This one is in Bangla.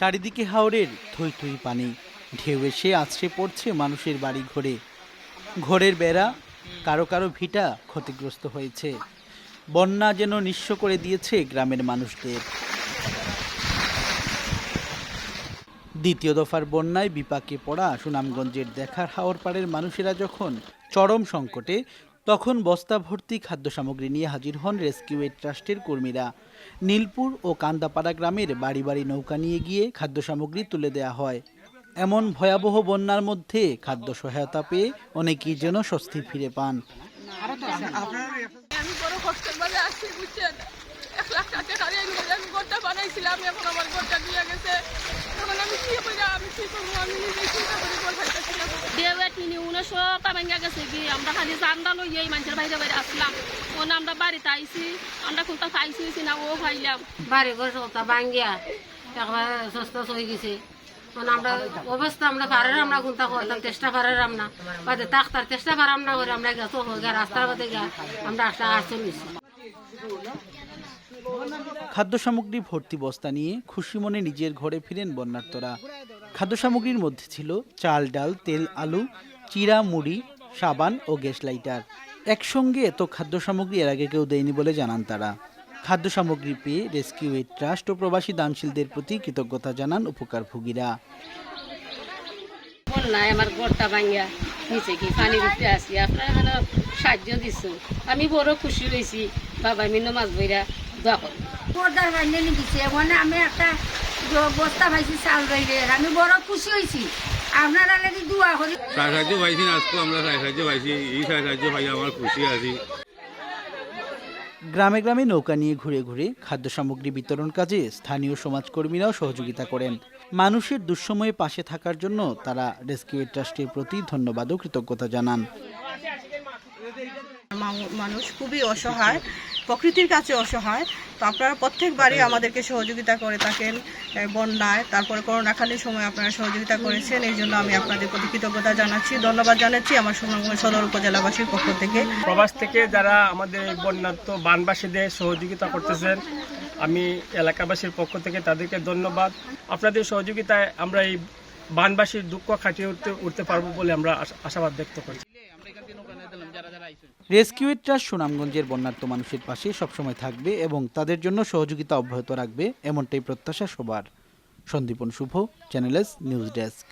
চারিদিকে হাওরের থই থই পানি। ঢেউ এসে আছড়ে পড়ছে মানুষের বাড়ি ঘরে। ঘরের বেড়া, কারও কারও ভিটা ক্ষতিগ্রস্ত হয়েছে। বন্যা যেন নিঃস্ব করে দিয়েছে গ্রামের মানুষদের। দ্বিতীয় দফার বন্যায় বিপাকে পড়া সুনামগঞ্জের দেখার হাওর পাড়ের মানুষেরা যখন চরম সংকটে তখন বস্তা ভর্তি খাদ্য সামগ্রী নিয়ে হাজির হন রেস্কিউ এড ট্রাস্টের কর্মীরা। নীলপুর ও কান্দাপাড়া গ্রামের বাড়ি বাড়ি নৌকা নিয়ে গিয়ে খাদ্য সামগ্রী তুলে দেওয়া হয়। এমন ভয়াবহ বন্যার মধ্যে খাদ্য সহায়তা পেয়ে অনেকেই যেন স্বস্তি ফিরে পান। আমি বড় কষ্টের মাঝে আসছি বুঝছেন? এক লাখ টাকা আমি ঘরটা বানাইছিলাম, এখন আমার ঘরটা দিয়ে গেছে এখন আমি কি করে আমি কি করব আমি নিজে চিন্তা করে বল পাইতেছি না কামাঙ্গা গেছে কি আমরা খালি চান্দা লই এই মানুষের বাইরে বাইরে আসলাম ওনা আমরা বাড়িতে আইছি আমরা কোনটা খাইছি হইছি না ও খাইলাম বাড়ি ঘর সবটা ভাঙ্গিয়া একবার সস্তা হয়ে গেছে মানে আমরা অবস্থা আমরা পারের আমরা কোনটা করতাম চেষ্টা পারের আমরা বাদে তাক্তার চেষ্টা পারাম না করে আমরা গেছো গা রাস্তার বাদে গা আমরা আসতে আসতে নিছি খাদ্য সামগ্রী ভর্তি বস্তা নিয়ে খুশি মনে নিজের ঘরে ফিরেন বন্যার্তরা খাদ্য সামগ্রীর মধ্যে ছিল চাল ডাল তেল আলু চিরা মুড়ি সাবান ও গ্যাস লাইটার একসঙ্গে এত খাদ্য সামগ্রী এর আগে কেউ দেয়নি বলে জানান তারা। খাদ্য সামগ্রী পেয়ে রেস্কিউ এইড ট্রাস্ট ও প্রবাসী দানশীলদের প্রতি কৃতজ্ঞতা জানান উপকারভোগীরা। বললাই আমার ঘরটা ভাঙ্গিয়া নিচে কি পানি দিতে আসি আপনারা সাহায্য আমি বড় খুশি হয়েছি। বাবা মিন্ন মাছ বইরা দোয়া পর্দার মানে আমি একটা বস্তা পাইছি চাল বাইরে আমি বড় খুশি হয়েছি। আপনারা লাগি দোয়া করি। সাহায্য পাইছি আজকে আমরা সাহায্য পাইছি। এই সাহায্য পাই আমার খুশি আছি। গ্রামে গ্রামে নৌকা নিয়ে ঘুরে ঘুরে খাদ্য সামগ্রী বিতরণ কাজে স্থানীয় সমাজকর্মীরাও সহযোগিতা করেন। মানুষের দুঃসময়ে পাশে থাকার জন্য তারা রেস্কিউ ট্রাস্টের প্রতি ধন্যবাদ ও কৃতজ্ঞতা জানান। মানুষ খুবই অসহায়, প্রকৃতির কাছে অসহায়। তো আপনারা প্রত্যেকবারই আমাদেরকে সহযোগিতা করে থাকেন বন্যায়। তারপরে করোনাকালীন সময় আপনারা সহযোগিতা করেছেন, এই জন্য আমি আপনাদের প্রতি কৃতজ্ঞতা জানাচ্ছি, ধন্যবাদ জানাচ্ছি আমার সুনামগঞ্জ সদর উপজেলাবাসীর পক্ষ থেকে। প্রবাস থেকে যারা আমাদের এই বন্যার্থ বানবাসীদের সহযোগিতা করতেছেন, আমি এলাকাবাসীর পক্ষ থেকে তাদেরকে ধন্যবাদ। আপনাদের সহযোগিতায় আমরা এই বানবাসীর দুঃখ খাটিয়ে উঠতে উঠতে পারব বলে আমরা আশাবাদ ব্যক্ত করছি রেস্কিউ সুনামগঞ্জের বন্যার্ত মানুষের পাশে সবসময় থাকবে এবং তাদের জন্য সহযোগিতা অব্যাহত রাখবে এমনটাই প্রত্যাশা সবার। Sandipan Shubho channels news desk.